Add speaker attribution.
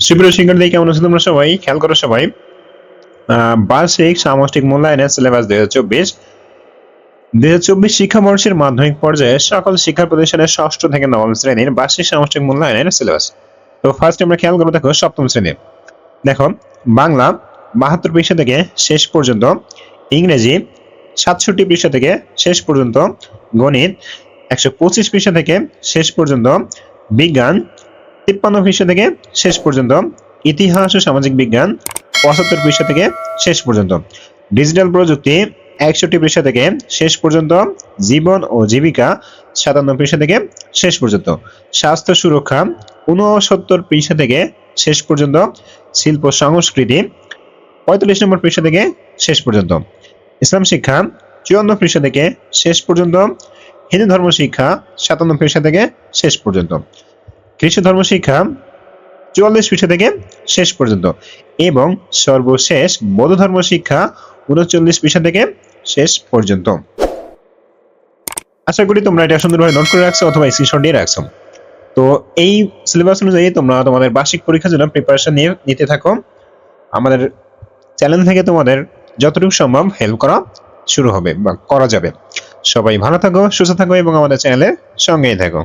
Speaker 1: সুপ্রিয় শিক্ষার্থী, কেমন আছো তোমরা সবাই? খেয়াল করো সবাই। বার্ষিক সামষ্টিক মূল্যায়নের সিলেবাস দুই হাজার চব্বিশ। দুই হাজার চব্বিশ শিক্ষাবর্ষের মাধ্যমিক পর্যায়ে সকল শিক্ষা প্রতিষ্ঠানের ষষ্ঠ থেকে নবম শ্রেণির বার্ষিক সামষ্টিক মূল্যায়নের সিলেবাস তো ফার্স্ট আমরা খেয়াল করে দেখো, সপ্তম শ্রেণির। দেখো, বাংলা বাহাত্তর পৃষ্ঠা থেকে শেষ পর্যন্ত, ইংরেজি সাতষট্টি পৃষ্ঠা থেকে শেষ পর্যন্ত, গণিত একশো পঁচিশ পৃষ্ঠা থেকে শেষ পর্যন্ত, বিজ্ঞান তিপ্পান্ন পৃষ্ঠা থেকে শেষ পর্যন্ত, ইতিহাস ও সামাজিক বিজ্ঞান পঁচাত্তর পৃষ্ঠা থেকে শেষ পর্যন্ত। ডিজিটাল প্রযুক্তি একষট্টি পৃষ্ঠা থেকে শেষ পর্যন্ত, জীবন ও জীবিকা সাতান্ন পৃষ্ঠা থেকে শেষ পর্যন্ত। স্বাস্থ্য সুরক্ষা উনসত্তর পৃষ্ঠা থেকে শেষ পর্যন্ত, শিল্প সংস্কৃতি পঁয়তাল্লিশ নম্বর পৃষ্ঠা থেকে শেষ পর্যন্ত। ইসলাম শিক্ষা চুয়ান্ন পৃষ্ঠা থেকে শেষ পর্যন্ত, হিন্দু ধর্ম শিক্ষা সাতান্ন পৃষ্ঠা থেকে শেষ পর্যন্ত। খ্রিস্ট ধর্ম শিক্ষা চুয়াল্লিশ পৃষ্ঠা থেকে শেষ পর্যন্ত এবং সর্বশেষ বৌদ্ধ ধর্ম শিক্ষা উনচল্লিশ পৃষ্ঠা থেকে শেষ পর্যন্ত। আশা করি তোমরা এটা সুন্দরভাবে নোট করে রাখছো অথবা স্ক্রিনশট দিয়ে রাখছো। তো এই সিলেবাস অনুযায়ী তোমরা তোমাদের বার্ষিক পরীক্ষার জন্য প্রিপারেশন নিয়ে নিতে থাকো। আমাদের চ্যানেল থেকে তোমাদের যতটুকু সম্ভব হেল্প করা শুরু হবে বা করা যাবে। সবাই ভালো থাকো, সুস্থ থাকো এবং আমাদের চ্যানেলের সঙ্গেই থাকো।